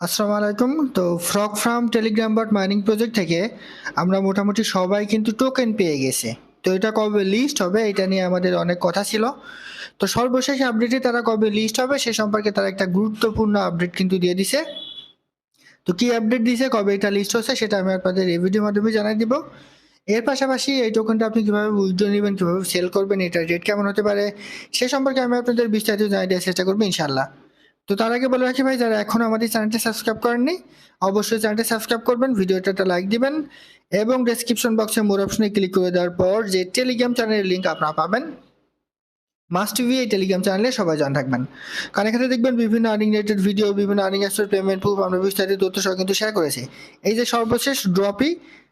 আসসালামু আলাইকুম। তো frog farm Telegram bot mining project থেকে আমরা মোটামুটি সবাই কিন্তু টোকেন পেয়ে গেছে। তো এটা কবে লিস্ট হবে এটা নিয়ে আমাদের অনেক কথা ছিল। তো সর্বশেষ আপডেটে তারা কবে লিস্ট হবে সে সম্পর্কে তারা একটা গুরুত্বপূর্ণ আপডেট কিন্তু দিয়ে দিছে। তো কি আপডেট দিছে, কবে এটা লিস্ট হচ্ছে সেটা আমি আপনাদের এই মাধ্যমে জানাই দিব। এর পাশাপাশি এই টোকেনটা আপনি কীভাবে উইথড্র নেবেন, কীভাবে সেল করবেন, এটার রেট কেমন হতে পারে সে সম্পর্কে আমি আপনাদের বিস্তারিত জানিয়ে দেওয়ার চেষ্টা করব ইনশাল্লাহ তো তার আগে বলে রাখি ভাই, যারা এখনও আমাদের চ্যানেলটি সাবস্ক্রাইব করেননি, অবশ্যই চ্যানেলটি সাবস্ক্রাইব করবেন ভিডিওটা একটা লাইক দিবেন, এবং ডেসক্রিপশন বক্সে মোর অপশনে ক্লিক করে দেওয়ার পর যে টেলিগ্রাম চ্যানেলের লিঙ্ক আপনারা পাবেন। মাস্ট টিভি এই টেলিগ্রাম চ্যানেলে সবাই জান থাকবেন। কারণ এখানে দেখবেন বিভিন্ন আর্নিং রিলেটেড ভিডিও বিভিন্ন আর্নিং অ্যাসের পেমেন্ট প্রুফ আমরা বিস্তারিত তথ্য সহ কিন্তু শেয়ার করেছি। এই যে সর্বশেষ ড্রপি বা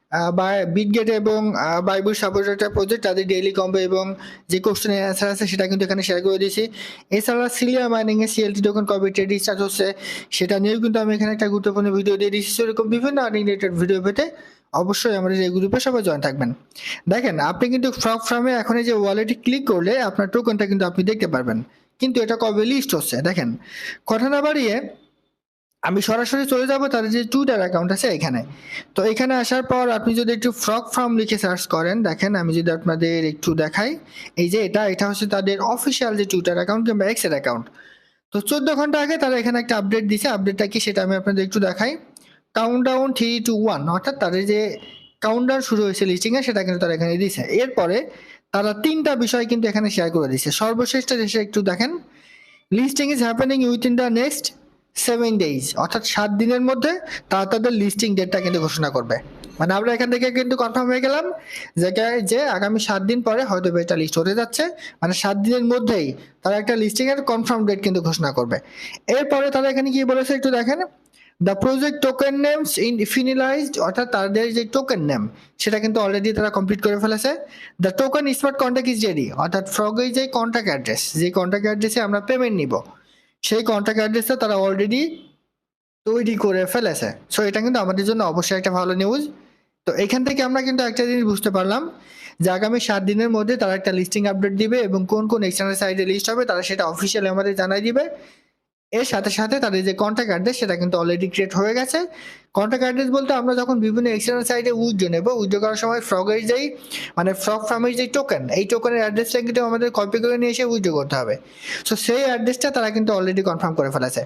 বিটগেট এবং বাইবুল সাপোর্টার প্রজেক্ট তাদের ডেইলি কম্বো এবং যে কোশ্চেনের অ্যান্সার আছে সেটা কিন্তু এখানে শেয়ার করে দিয়েছি। এছাড়া সিলিয়া মাইনিং এ সিএলটি টোকেন কবে ট্রেড স্টার্ট হচ্ছে, সেটা নিয়েও কিন্তু আমি এখানে একটা গুরুত্বপূর্ণ ভিডিও দিয়ে দিয়েছি। সেরকম বিভিন্ন আর্নিং রিলেটেড ভিডিও পেতে অবশ্যই আমাদের এই গ্রুপে সবাই জয়েন থাকবেন। দেখেন, আপনি কিন্তু ফ্রক ফার্মে এখন এই যে ওয়ালেটে ক্লিক করলে আপনার টোকেনটা কিন্তু আপনি দেখতে পারবেন। কিন্তু এটা কবে লিস্ট হচ্ছে? দেখেন, কথা না বাড়িয়ে আমি সরাসরি চলে যাব তাদের যে টুইটার অ্যাকাউন্ট আছে এখানে। তো এখানে আসার পর আপনি যদি একটু ফ্রক ফার্ম লিখে সার্চ করেন, দেখেন আমি যদি আপনাদের একটু দেখাই, এই যে এটা এটা হচ্ছে তাদের অফিসিয়াল যে টুইটার অ্যাকাউন্ট কিংবা এক্সের অ্যাকাউন্ট তো চোদ্দ ঘণ্টা আগে তারা এখানে একটা আপডেট দিছে। আপডেটটা কি সেটা আমি আপনাদের একটু দেখাই। কাউন্টডাউন থ্রি টু ওয়ান অর্থাৎ তাদের যে কাউন্টডাউন শুরু হয়েছে লিস্টিংয়ে সেটা কিন্তু তারা এখানে দিছে। এরপরে তারা তিনটা বিষয় কিন্তু এখানে শেয়ার করে দিছে। সর্বশেষটা এসে একটু দেখেন। Listing is happening within the next seven days অর্থাৎ সাত দিনের মধ্যে তারা তাদের লিস্টিং ডেটটা কিন্তু ঘোষণা করবে। মানে আমরা এখান থেকে কিন্তু কনফার্ম হয়ে গেলাম যে যে আগামী সাত দিন পরে হয়তো এটা লিস্ট হতে যাচ্ছে। মানে সাত দিনের মধ্যেই তারা একটা লিস্টিং এর কনফার্ম ডেট কিন্তু ঘোষণা করবে। এরপরে তারা এখানে কি বলেছে একটু দেখেন। The project token names in finalized অর্থাৎ তাদের যে টোকেন নেম সেটা কিন্তু অলরেডি তারা কমপ্লিট করে ফেলেছে। The token smart contract is ready অর্থাৎ ফ্রগের যে কন্ট্যাক্ট অ্যাড্রেস যে কন্ট্যাক্ট অ্যাড্রেসে আমরা পেমেন্ট নিব। সেই কন্ট্যাক্ট অ্যাড্রেসটা তারা অলরেডি তৈরি করে ফেলেছে। সো এটা কিন্তু আমাদের জন্য অবশ্যই একটা ভালো নিউজ তো এখান থেকে আমরা কিন্তু একটা জিনিস বুঝতে পারলাম যে আগামী সাত দিনের মধ্যে তারা একটা লিস্টিং আপডেট দিবে এবং কোন কোন এক্সটার্নাল সাইডে লিস্ট হবে তারা সেটা অফিসিয়ালি আমাদের জানাই দিবে। এর সাথে সাথে তাদের যে কন্ট্যাক্ট অ্যাড্রেস সেটা কিন্তু অলরেডি ক্রিয়েট হয়ে গেছে। কন্ট্যাক্ট অ্যাড্রেস বলতে আমরা যখন বিভিন্ন এক্সটার্নাল সাইটে উইথড্র নেব, উইথড্র করার সময় ফ্রগের যেই মানে ফ্রগ ফার্মের যে টোকেন এই টোকেনের অ্যাড্রেসটা কিন্তু আমাদের কপি করে নিয়ে এসে উইথড্র করতে হবে। সো সেই অ্যাড্রেসটা তারা কিন্তু অলরেডি কনফার্ম করে ফেলেছে।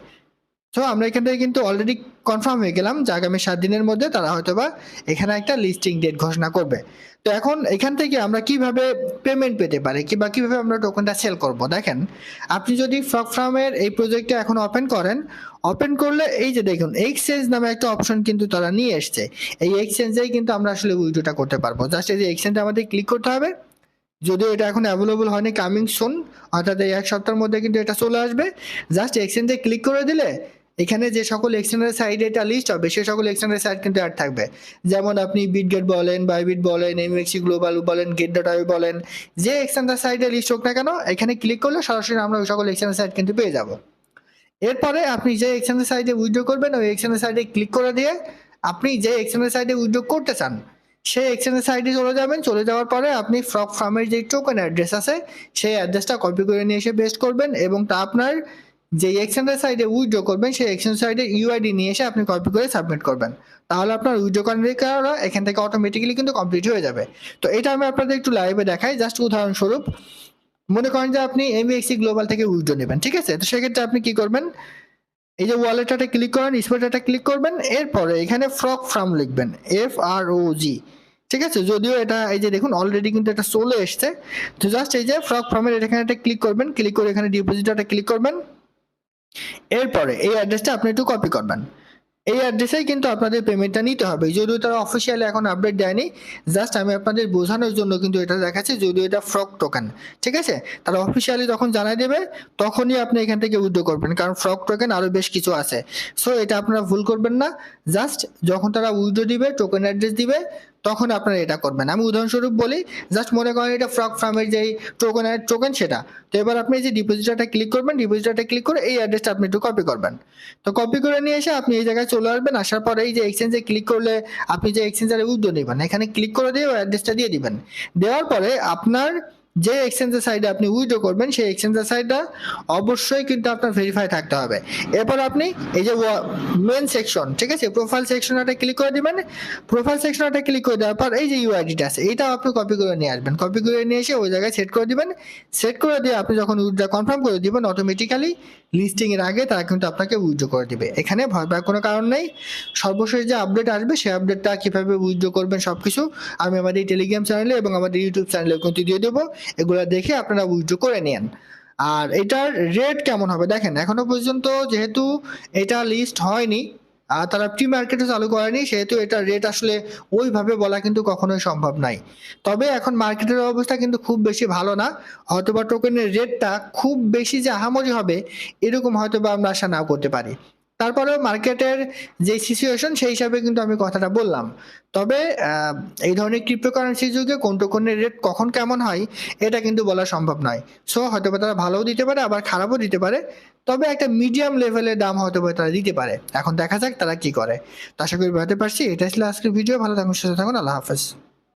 তো আমরা এখান থেকে কিন্তু অলরেডি কনফার্ম হয়ে গেলাম যে আগামী সাত দিনের মধ্যে তারা হয়তো বা এখানে একটা লিস্টিং ডেট ঘোষণা করবে। তো এখন এখান থেকে আমরা কীভাবে পেমেন্ট পেতে পারি কিংবা কীভাবে আমরা টোকেনটা সেল করব? দেখেন, আপনি যদি ফ্রক ফার্মের এই প্রজেক্টটা এখন ওপেন করেন ওপেন করলে এই যে দেখুন এক্সচেঞ্জ নামে একটা অপশন কিন্তু তারা নিয়ে এসছে। এই এক্সচেঞ্জেই কিন্তু আমরা আসলে উইড্রোটা করতে পারব। জাস্ট এই যে এক্সচেঞ্জে আমাদের ক্লিক করতে হবে। যদিও এটা এখন অ্যাভেলেবল হয়নি কামিং সুন অর্থাৎ এই এক সপ্তাহের মধ্যে কিন্তু এটা চলে আসবে। জাস্ট এক্সচেঞ্জে ক্লিক করে দিলে এখানে যে সকল এক্সচেঞ্জের সাইড এটা লিস্ট হবে, সে সকল এক্সচেঞ্জের সাইড কিন্তু অ্যাড থাকবে। যেমন আপনি বিটগেট বলেন বাইবিট বলেন এমএক্সি গ্লোবাল বলেন গেট ডট আই বলেন, যে এক্সচেঞ্জের সাইডে লিস্ট হোক না কেন, এখানে ক্লিক করলে সরাসরি আমরা ওই সকল এক্সচেঞ্জের সাইড কিন্তু পেয়ে যাব। এরপরে আপনি যে এক্সচেঞ্জের সাইডে উইথড্র করবেন, ওই এক্সচেঞ্জের সাইডে ক্লিক করে দিয়ে আপনি যে এক্সচেঞ্জের সাইডে উইথড্র করতে চান, সেই এক্সচেঞ্জের সাইডে চলে যাবেন। চলে যাওয়ার পরে আপনি ফ্রক ফার্মের যে টোকেন অ্যাড্রেস আছে, সেই অ্যাড্রেসটা কপি করে নিয়ে এসে পেস্ট করবেন এবং তা আপনার যে এক্সচেঞ্জের সাইডে উইথড্র করবেন, সেই এক্সচেঞ্জ সাইডে ইউআইডি নিয়ে এসে আপনি কপি করে সাবমিট করবেন। তাহলে আপনার উইথড্র করা এখান থেকে অটোমেটিক্যালি কিন্তু কমপ্লিট হয়ে যাবে। তো এটা আমি আপনাদের একটু লাইভে দেখাই জাস্ট উদাহরণস্বরূপ, মনে করেন যে আপনি এমবিএক্সি গ্লোবাল থেকে উইথড্র নেবেন, ঠিক আছে? তো সেক্ষেত্রে আপনি কি করবেন? এই যে ওয়ালেটটা ক্লিক করেন স্পোর্টটা ক্লিক করবেন, এরপরে এখানে ফ্রক ফার্ম লিখবেন এফ আর ও জি ঠিক আছে? যদিও এটা, এই যে দেখুন অলরেডি কিন্তু এটা চলে এসছে। তো জাস্ট এই যে ফ্রক ফার্মের এখানে একটা ক্লিক করবেন ক্লিক করে এখানে ডিপোজিটটা ক্লিক করবেন। এরপরে এই অ্যাড্রেসটা আপনি একটু কপি করবেন। এই অ্যাড্রেসেই কিন্তু আপনাদের পেমেন্টটা নিতে হবে। যদিও তারা অফিসিয়ালি এখন আপডেট দেয়নি জাস্ট আমি আপনাদের বোঝানোর জন্য কিন্তু এটা দেখাচ্ছি, যদিও এটা ফ্রক টোকেন ঠিক আছে? তারা অফিসিয়ালি যখন জানাই দেবে, তখনই আপনি এখান থেকে উইথড্র করবেন, কারণ ফ্রক টোকেন আরও বেশ কিছু আছে। সো এটা আপনারা ভুল করবেন না জাস্ট যখন তারা উইথড্র দিবে টোকেন অ্যাড্রেস দিবে তখন আপনারা এটা করবেন। আমি উদাহরণস্বরূপ বলি জাস্ট মনে করেন এটা ফ্রক ফার্মের যে টোকেন টোকেন সেটা। তো এবার আপনি যে ডিপোজিটারটা ক্লিক করবেন ডিপোজিটারটা ক্লিক করে এই অ্যাড্রেসটা আপনি একটু কপি করবেন। তো কপি করে নিয়ে এসে আপনি এই জায়গায় চলে আসবেন, আসার পরে এই যে এক্সচেঞ্জে ক্লিক করলে আপনি যে এক্সচেঞ্জারে উদ্যোগ নেবেন, এখানে ক্লিক করে দিয়ে অ্যাড্রেসটা দিয়ে দিবেন। দেওয়ার পরে আপনার যে এক্সচেঞ্জের সাইডে আপনি উইথড্র করবেন, সেই এক্সচেঞ্জের সাইডটা অবশ্যই কিন্তু আপনার ভেরিফাই থাকতে হবে। এরপর আপনি এই যে মেন সেকশন ঠিক আছে? প্রোফাইল সেকশনটা ক্লিক করে দিবেন। প্রোফাইল সেকশন সেকশনটা ক্লিক করে দেওয়ার পর এই যে ইউআইডিটা আছে, এইটাও আপনি কপি করে নিয়ে আসবেন। কপি করে নিয়ে এসে ওই জায়গায় সেট করে দিবেন। সেট করে দিয়ে আপনি যখন উইথড্র কনফার্ম করে দিবেন অটোমেটিক্যালি লিস্টিং এর আগে তারা কিন্তু আপনাকে উইথড্র করে দিবে। এখানে ভয় পাওয়ার কোনো কারণ নেই। সর্বশেষ যে আপডেট আসবে, সেই আপডেটটা কীভাবে উইথড্র করবেন সব কিছু আমি আমাদের টেলিগ্রাম চ্যানেলে এবং আমাদের ইউটিউব চ্যানেলে কিন্তু দিয়ে দেবো। এগুলো দেখে আপনারা উইথড্র করে নেন। আর এটার রেট কেমন হবে? দেখেন, এখনও পর্যন্ত যেহেতু এটা লিস্ট হয়নি তারা প্রি মার্কেটে চালু করেনি, সেহেতু এটা রেট আসলে ওইভাবে বলা কিন্তু কখনোই সম্ভব নাই। তবে এখন মার্কেটের অবস্থা কিন্তু খুব বেশি ভালো না, হয়তোবা টোকেনের রেটটা খুব বেশি যে আহামরি হবে, এরকম হয়তোবা আমরা আশা নাও করতে পারি। তারপরেও মার্কেটের যে সিচুয়েশন সেই হিসাবে কিন্তু আমি কথাটা বললাম। তবে এই ধরনের ক্রিপ্টোকারেন্সি যুগে কোন টোকনের রেট কখন কেমন হয়, এটা কিন্তু বলা সম্ভব নয়। সো হয়তো তারা ভালোও দিতে পারে, আবার খারাপও দিতে পারে। তবে একটা মিডিয়াম লেভেলের দাম হয়তো তারা দিতে পারে। এখন দেখা যাক তারা কি করে। তো আশা করি বুঝতে পারছি। এটা ছিল আজকের ভিডিও ভালো থাকুন, সুস্থ থাকুন। আল্লাহ হাফেজ।